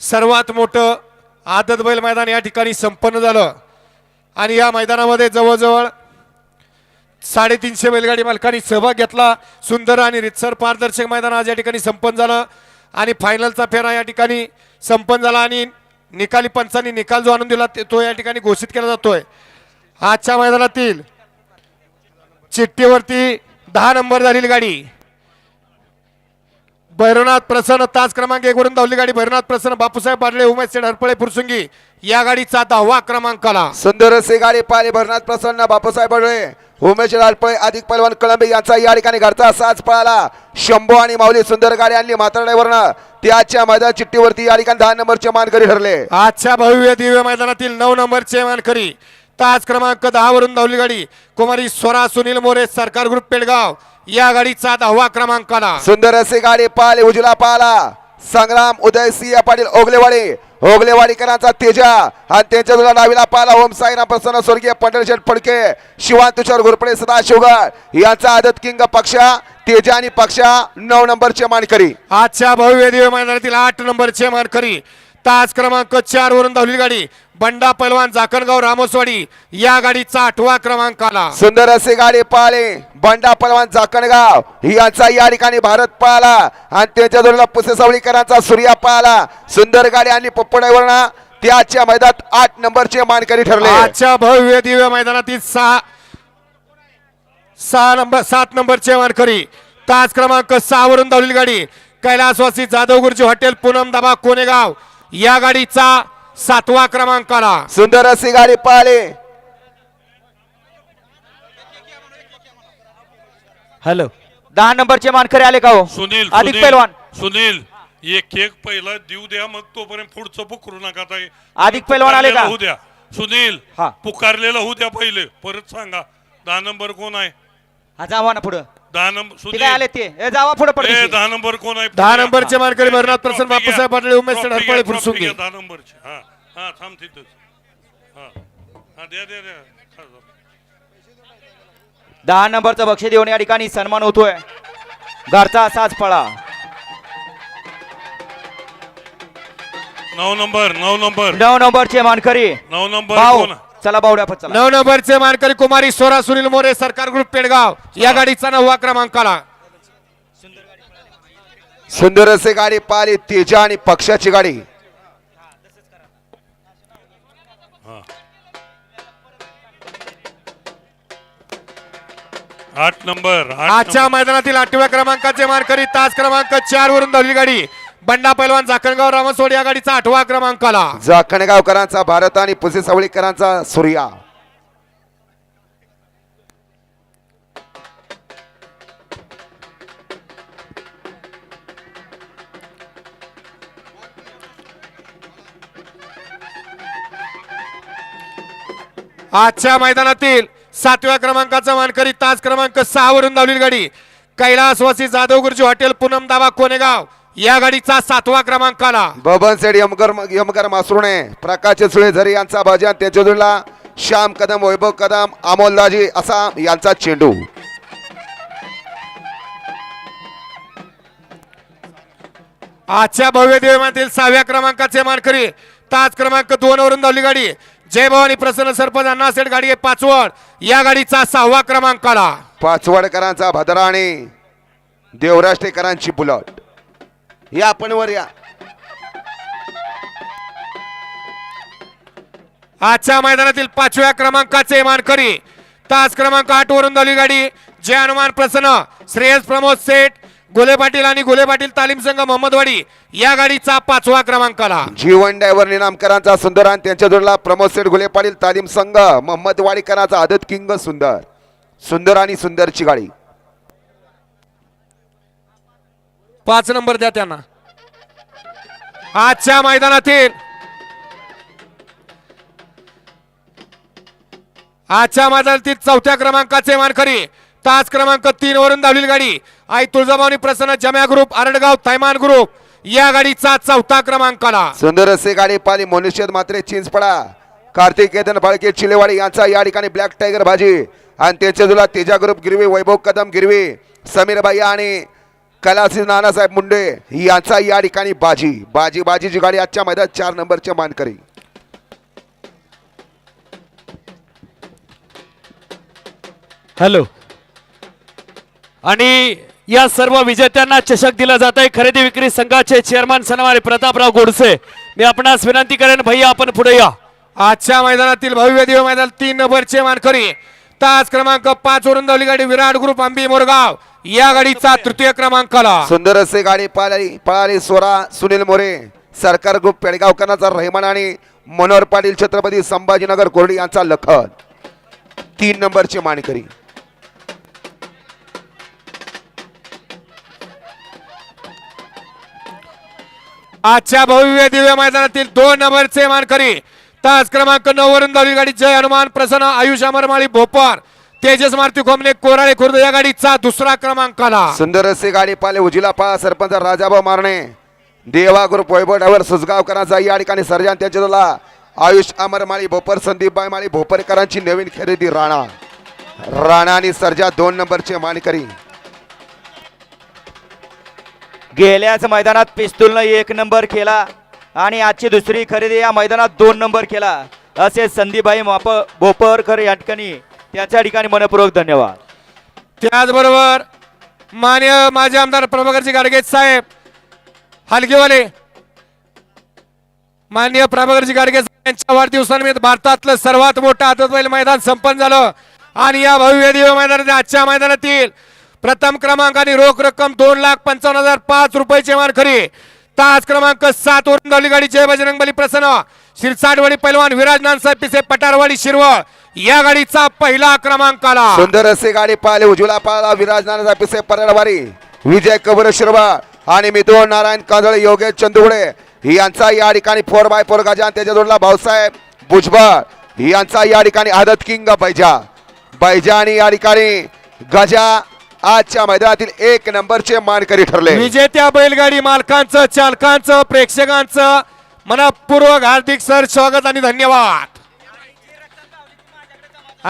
सर्वात मोठं आदत बैल मैदान या ठिकाणी संपन्न झालं. आणि या मैदानामध्ये जवळजवळ साडेतीनशे बैलगाडी मालकांनी सहभाग घेतला. सुंदर आणि रितसर पारदर्शक मैदान आज या ठिकाणी संपन्न झालं. आणि फायनलचा फेरा या ठिकाणी संपन्न झाला आणि निकाली पंचांनी निकाल जो आणून दिला ते- तो या ठिकाणी घोषित केला जातोय. आजच्या मैदानातील चिठ्ठीवरती दहा नंबर झालेली गाडी. भैरवनाथ प्रसन्न तास क्रमांक एक वरून धावली गाडी. भैरवनाथ प्रसन्न बापूसाहेब पाडले उमेश सेठ हरपळे फुरसुंगी. या गाडीचा दहावा क्रमांक आला सुंदर असे गाडी पाहिले भरनाथ प्रसन्न बापूसाहेब बडळे उमेश लालपळे अधिक पैलवान कळंबे यांचा या ठिकाणी घरचा साज पळाला. शंभू आणि माऊली सुंदर गाडी आणली म्हातारड्यावरनं. त्याच्या मैदान चिठ्ठीवरती या ठिकाणी दहा नंबरचे मानकरी ठरले. आजच्या भव्य दिव्य मैदानातील नऊ नंबरचे मानकरी. तास क्रमांक दहा वरून धावली गाडी. कुमारी स्वरा सुनील मोरे सरकार ग्रुप पेडगाव. या गाडीचा दहावा क्रमांक आला सुंदर असे गाडी पाहिले उजला पाहला संग्राम उदयसिंह पाटील ओगलेवाडी. ओगलेवाडीकरांचा तेजा आणि त्यांच्या तुला डावीला पाहला ओम साईराम प्रसन्न स्वर्गीय पंढरशेठ फडके शिवान तुषार घोरपडे सदा शिवगड यांचा आदत किंग पक्षा तेजा आणि पक्षा नऊ नंबरचे मानकरी. आजच्या भव्य दिव्य मैदानातील आठ नंबरचे मानकरी. तास क्रमांक चार वरून धावली गाडी. बंडा पैलवान जाकणगाव रामोसवाडी या गाडीचा आठवा क्रमांक आला. सुंदर असे गाडी पाहिले बंडा पलवान जाकणगाव यांचा या ठिकाणी भारत पाहला आणि त्यांच्या जोडीला पुसेसावळीकरांचा सूर्या पाहला सुंदर गाडी आणि पप्पडावरना त्याच्या मैदानात आठ नंबरचे मानकरी ठरले. आजच्या भव्य दिव्य मैदानातील सहा सहा नंबर सात नंबरचे मानकरी. तास क्रमांक सहा वरून धावलेली गाडी. कैलासवासी जाधव गुरुजी हॉटेल पूनम दाबा कोनेगाव. या गाडीचा सातवा क्रमांक आला. सुंदर अशी गाडी पाहिले. हॅलो. दहा नंबरचे मानकरी आले का हो? सुनील अधिक सुनील, पैलवान. सुनील एक एक पहिला देऊ द्या मग तोपर्यंत पुढचं पुकरू नका ताई. अधिक पैलवान आले का? पुकारलेलं होऊ द्या. सुनील हा. पुकारलेलं होऊ द्या पहिले. परत सांगा दहा नंबर कोण आहे? हा जावा ना पुढं. दहा नंबर ते काय आले ते. ए, जावा पुढे ए, पडते दहा नंबर कोण आहे? दहा नंबरचे मानकरी भरनाथ प्रसन्न. बापूसाहेब पाटील उमेश हरपळे फुरसुंगी दहा नंबरचे. हा हा थांब तिथंच हा. हा द्या द्या द्या. खा जाऊ. दहा नंबरचं बक्षीस देऊन या ठिकाणी सन्मान होतोय. घरचा साज पळा. नऊ नंबर नऊ नंबर. नऊ नंबरचे मानकरी. नऊ नंबर भाऊ. कोण चला बावड्या पण चला. नऊ नंबरचे मानकरी कुमारी सोरा सुनील मोरे सरकार ग्रुप पेडगाव या गाडीचा नववा क्रमांक आला सुंदर असे गाडी पाहिली तेजा आणि पक्षाची गाडी. आठ नंबर आठ आजच्या मैदानातील आठव्या क्रमांकाचे मानकरी तास क्रमांक चार वरून धावली गाडी. बंडा पैलवान जाखणगाव रामसोड या गाडीचा आठवा क्रमांक आला जाखणगावकरांचा भारत आणि पुसेसावळीकरांचा सूर्या. आजच्या मैदानातील सातव्या क्रमांकाचा मानकरी तास क्रमांक सहा वरून धावली गाडी. कैलासवासी जाधव गुरुजी हॉटेल पूनम दाबा कोनेगाव. या गाडीचा सातवा क्रमांक आला बबन सेड यमकर यमकर मासरुणे प्रकाश सुळेझरी यांचा भजन त्यांच्या जोडीला श्याम कदम वैभव कदम अमोलदाजी असा यांचा चेंडू. आजच्या भव्य देवातील सहाव्या क्रमांकाचे मानकरी तास क्रमांक दोन वरून धावली गाडी. जय भवानी प्रसन्न सरपंच अण्णा सेठ गाडी आहे पाचवड. या गाडीचा सहावा क्रमांक आला पाचवडकरांचा भद्रा आणि देवराष्ट्रेकरांची बुलट. या आपण वर या. आजच्या मैदानातील पाचव्या क्रमांकाचे मानकरी. तास क्रमांक आठ वरून धावली गाडी. जय हनुमान प्रसन्न. श्रेयस प्रमोद सेठ. गोले पाटील आणि गोले पाटील तालीम संघ मोहम्मदवाडी या गाडीचा पाचवा क्रमांक आला जीवन डायव्हर निनामकरांचा सुंदर आणि त्यांच्या जोडला प्रमोद सेठ गुले पाटील तालीम संघ मोहम्मद वाडीकरांचा आदत किंग सुंदर. सुंदर आणि सुंदरची गाडी. पाच नंबर द्या त्यांना. आजच्या मैदानातील आजच्या मैदानातील चौथ्या क्रमांकाचे मानकरी तास क्रमांक तीन वरून धावलेली गाडी. आई तुळजाभवानी प्रसन्न जम्या ग्रुप आरडगाव थैमान ग्रुप या गाडीचा चौथा क्रमांक आला सुंदर असे गाडी पाली मनुष्यद मात्रे चिंचपडा कार्तिक केतन फाळके चिलेवाडी यांचा या ठिकाणी ब्लॅक टायगर भाजी आणि त्यांच्या जुला तेजा ग्रुप गिरवी वैभव कदम गिरवी. समीर भाई आणि कलासी नानासाहेब मुंडे यांचा या ठिकाणी बाजी. बाजी बाजीची गाडी आजच्या मैदानात चार नंबरचे मानकरी. हॅलो. आणि या सर्व विजेत्यांना चषक दिला जात आहे खरेदी विक्री संघाचे चेअरमन सन्मान्य प्रतापराव गोडसे. मी आपणास विनंती करेन भैया आपण पुढे या. आजच्या मैदानातील भव्य दिव्य मैदान तीन नंबरचे मानकरी. तास क्रमांक पाच वरून धावली गाडी विराट ग्रुप आंबी मोरगाव. या गाडीचा तृतीय क्रमांकाला. सुंदर असे गाडी पळाली पळाली सोरा सुनील मोरे. सरकार ग्रुप पेडगावकरांचा रहमान आणि मनोहर पाटील छत्रपती संभाजीनगर कोरडी यांचा लखन तीन नंबरचे मानकरी. आजच्या भव्य दिव्य मैदानातील दोन नंबरचे मानकरी. तास क्रमांक नऊ वरून दहावी गाडी जय हनुमान प्रसन्न आयुष अमरमाळी भोपाळ. तेजस मारुती खोमने कोराळे खुर्द या गाडीचा दुसरा क्रमांकाला सुंदर असे गाडी पाले उजिला पा सरपंच राजाभाऊ मारणे. देवा ग्रुप वैभव ड्रायव्हर या ठिकाणी सर्जन त्यांच्या जोडला आयुष अमरमाळी भोपर संदीपबाई माळी भोपरकरांची नवीन खरेदी राणा. राणा आणि सर्जा दोन नंबरचे मानकरी. गेल्याच मैदानात पिस्तूलनं एक नंबर केला आणि आजची दुसरी खरेदी या मैदानात दोन नंबर केला. असे संदीपभाई माप बोपरकर या ठिकाणी त्याच्या ठिकाणी मनपूर्वक धन्यवाद. त्याचबरोबर मान्य माजी आमदार प्रभाकरजी गाडगे साहेब हलगेवाले मान्य प्रभाकरजी गाडगे यांच्या वाढदिवसानिमित्त भारतातलं सर्वात मोठं आदतबैल मैदान संपन्न झालं. आणि या भव्य देव मैदानात आजच्या मैदानातील प्रथम क्रमांक आणि रोख रक्कम दोन लाख पंचावन्न हजार पाच रुपयाचे मानखरी तास क्रमांक सात वरून धावली गाडी. जय बजरंग बली प्रसन्न. शिरसाटवाडी पैलवान विराज नानसाहेब पिसे पटारवाडी शिरवळ. या गाडीचा पहिला क्रमांक आला. सुंदर असे गाडी पाहिले उजुला पाहिला विराज नानाचा पिसे परडवारी विजय कबर शिरवा आणि मिथुन नारायण कांदळे योगेश चंदुगडे. यांचा या ठिकाणी फोर बाय फोर गजान त्याच्या जोडला भाऊसाहेब भुजबळ. यांचा या ठिकाणी आदत किंग बैजा. बैजा आणि या ठिकाणी गजा आजच्या मैदानातील एक नंबरचे मानकरी ठरले. विजेत्या बैलगाडी मालकांचं चालकांचं प्रेक्षकांचं मनपूर्वक हार्दिक सर स्वागत आणि धन्यवाद.